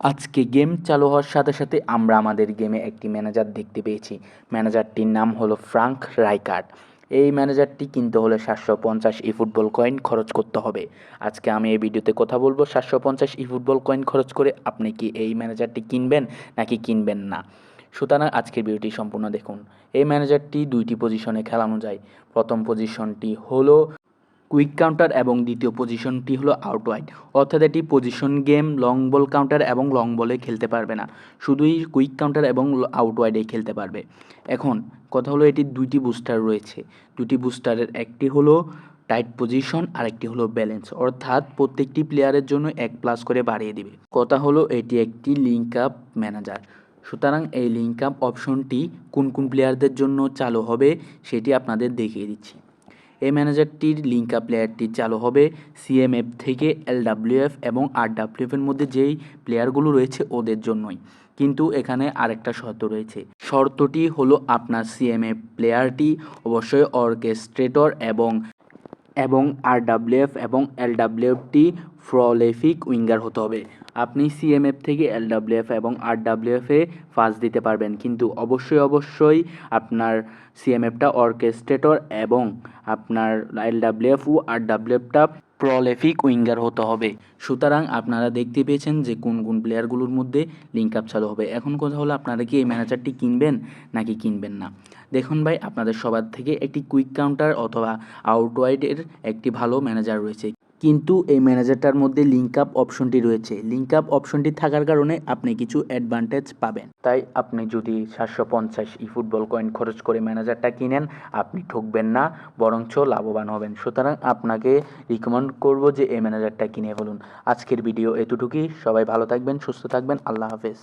আজকে গেম চালু হওয়ার সাথে সাথে আমরা আমাদের গেমে একটি ম্যানেজার দেখতে পেয়েছি। ম্যানেজারটির নাম হলো ফ্রাঙ্ক রাইকার্ড। এই ম্যানেজারটি কিনতে হলে সাতশো পঞ্চাশ ই ফুটবল কয়েন খরচ করতে হবে। আজকে আমি এই ভিডিওতে কথা বলব সাতশো পঞ্চাশ ই ফুটবল কয়েন খরচ করে আপনি কি এই ম্যানেজারটি কিনবেন নাকি কিনবেন না? সুতরাং আজকের ভিডিওটি সম্পূর্ণ দেখুন। এই ম্যানেজারটি দুইটি পজিশনে খেলানো যায়। প্রথম পজিশনটি হলো কুইক কাউন্টার এবং দ্বিতীয় পজিশনটি হলো আউট ওয়াইড। অর্থাৎ এটি position game, long ball counter এবং লং বলে খেলতে পারবে না। শুধুই কুইক কাউন্টার এবং আউট ওয়াইডে খেলতে পারবে। এখন কথা হলো এটির দুইটি বুস্টার রয়েছে। দুটি বুস্টারের একটি হলো টাইট পজিশন আর একটি হলো ব্যালেন্স। অর্থাৎ প্রত্যেকটি প্লেয়ারের জন্য এক প্লাস করে বাড়িয়ে দিবে। কথা হলো এটি একটি লিঙ্ক আপ ম্যানেজার। সুতরাং এই লিঙ্ক আপ অপশনটি কোন কোন প্লেয়ারদের জন্য চালু হবে সেটি আপনাদের দেখিয়ে দিচ্ছি। এই ম্যানেজারটির লিঙ্ক প্লেয়ারটি চালু হবে সিএমএফ থেকে এলডাব্লিউএফ এবং আরডাব্লিউএফের মধ্যে যেই প্লেয়ারগুলো রয়েছে ওদের জন্যই। কিন্তু এখানে আরেকটা শর্ত রয়েছে। শর্তটি হলো আপনার সিএমএফ প্লেয়ারটি অবশ্যই অর্কেস্ট্রেটর এবং এবং আরডাব্লিউএফ এবং এলডাব্লিউএফটি প্রলেফিক উইঙ্গার হতে হবে। আপনি সিএমএফ থেকে এলডাব্লিউএফ এবং আরডাব্লিউএফে ফার্স্ট দিতে পারবেন। কিন্তু অবশ্যই অবশ্যই আপনার সিএমএফটা অর্কেস্ট্রেটর এবং আপনার এলডাব্লিউএফ ও আরডাব্লিউএফটা প্রলেফিক উইঙ্গার হতে হবে। সুতরাং আপনারা দেখতে পেয়েছেন যে কোন কোন প্লেয়ারগুলোর মধ্যে লিঙ্ক আপ চালু হবে। এখন কথা হলো, আপনারা কি এই ম্যানেজারটি কিনবেন নাকি কিনবেন না? দেখুন ভাই, আপনাদের সবার থেকে একটি কুইক কাউন্টার অথবা আউটওয়াইডের একটি ভালো ম্যানেজার রয়েছে। কিন্তু এই ম্যানেজারটার মধ্যে লিঙ্ক আপ অপশনটি রয়েছে। লিঙ্ক আপ অপশনটি থাকার কারণে আপনি কিছু অ্যাডভান্টেজ পাবেন। তাই আপনি যদি সাতশো পঞ্চাশ ই ফুটবল কয়েন খরচ করে ম্যানেজারটা কিনেন, আপনি ঠকবেন না, বরঞ্চ লাভবান হবেন। সুতরাং আপনাকে রিকমেন্ড করব যে এই ম্যানেজারটা কিনে ফেলুন। আজকের ভিডিও এতটুকুই। সবাই ভালো থাকবেন, সুস্থ থাকবেন। আল্লাহ হাফেজ।